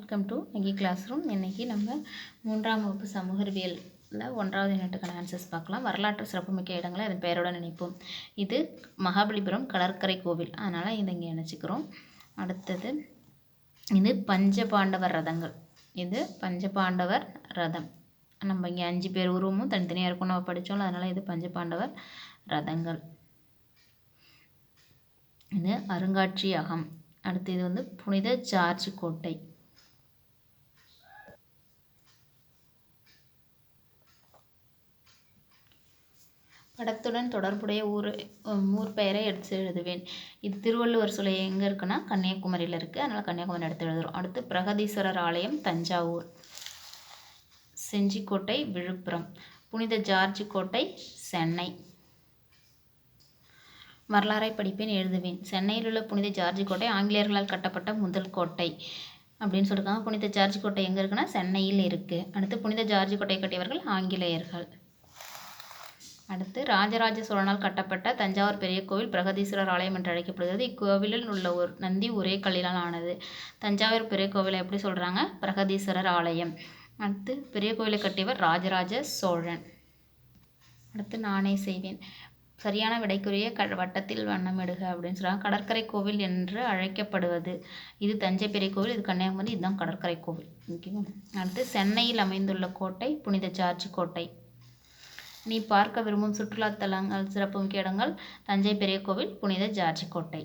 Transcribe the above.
Welcome to இன்னைக்கு class room இன்றைக்கி நம்ம மூன்றாம் வகுப்பு சமூக அறிவியலில் ஒன்றாவது யூனிட்டுக்கான ஆன்சர்ஸ் பார்க்கலாம். வரலாற்று சிறப்புமிக்க இடங்களை அதன் பெயரோட நினைப்போம். இது மகாபலிபுரம் கடற்கரை கோவில். அதனால் இதை இங்கே நினச்சிக்கிறோம் அடுத்தது இது பஞ்சபாண்டவர் ரதங்கள். இது பஞ்சபாண்டவர் ரதம். நம்ம இங்கே அஞ்சு பேர் உருவமும் தனித்தனியாக இருக்கும் நம்ம படித்தோம் அதனால் இது பஞ்சபாண்டவர் ரதங்கள். இது அருங்காட்சியகம். அடுத்து இது வந்து புனித ஜார்ஜ் கோட்டை. படத்துடன் தொடர்புடைய ஊர் ஊர் பெயரை எடுத்து எழுதுவேன். இது திருவள்ளுவர் சிலை எங்கே இருக்குன்னா கன்னியாகுமரியில் இருக்குது அதனால் கன்னியாகுமரி எடுத்து எழுதுகிறோம் அடுத்து பிரகதீஸ்வரர் ஆலயம் தஞ்சாவூர். செஞ்சிக்கோட்டை விழுப்புரம். புனித ஜார்ஜ் கோட்டை சென்னை. வரலாறை படிப்பேன் எழுதுவேன். சென்னையில் உள்ள புனித ஜார்ஜ் கோட்டை ஆங்கிலேயர்களால் கட்டப்பட்ட முதல் கோட்டை அப்படின்னு சொல்லியிருக்காங்க புனித ஜார்ஜ் கோட்டை எங்கே இருக்குன்னா சென்னையில் இருக்குது அடுத்து புனித ஜார்ஜ் கோட்டை கட்டியவர்கள் ஆங்கிலேயர்கள். அடுத்து ராஜராஜ சோழனால் கட்டப்பட்ட தஞ்சாவூர் பெரிய கோவில் பிரகதீஸ்வரர் ஆலயம் என்று அழைக்கப்படுகிறது. இக்கோவிலில் உள்ள ஒரு நந்தி ஒரே கல்லினால் ஆனது. தஞ்சாவூர் பெரிய கோவிலை எப்படி சொல்கிறாங்க பிரகதீஸ்வரர் ஆலயம். அடுத்து பெரிய கோவிலை கட்டியவர் ராஜராஜ சோழன். அடுத்து நானே செய்வேன். சரியான விடைக்குரிய க வட்டத்தில் வண்ணமிடுக அப்படின்னு சொல்கிறாங்க கடற்கரை கோவில் என்று அழைக்கப்படுவது. இது தஞ்சை பெரிய கோவில் இது கன்னியாகுமரி இதுதான் கடற்கரை கோவில். ஓகேவா? அடுத்து சென்னையில் அமைந்துள்ள கோட்டை புனித ஜார்ஜ் கோட்டை. நீ பார்க்க விரும்பும் சுற்றுலாத்தலங்கள் சிறப்புமிக்க இடங்கள் தஞ்சை பெரிய கோவில் புனித ஜார்ஜ் கோட்டை.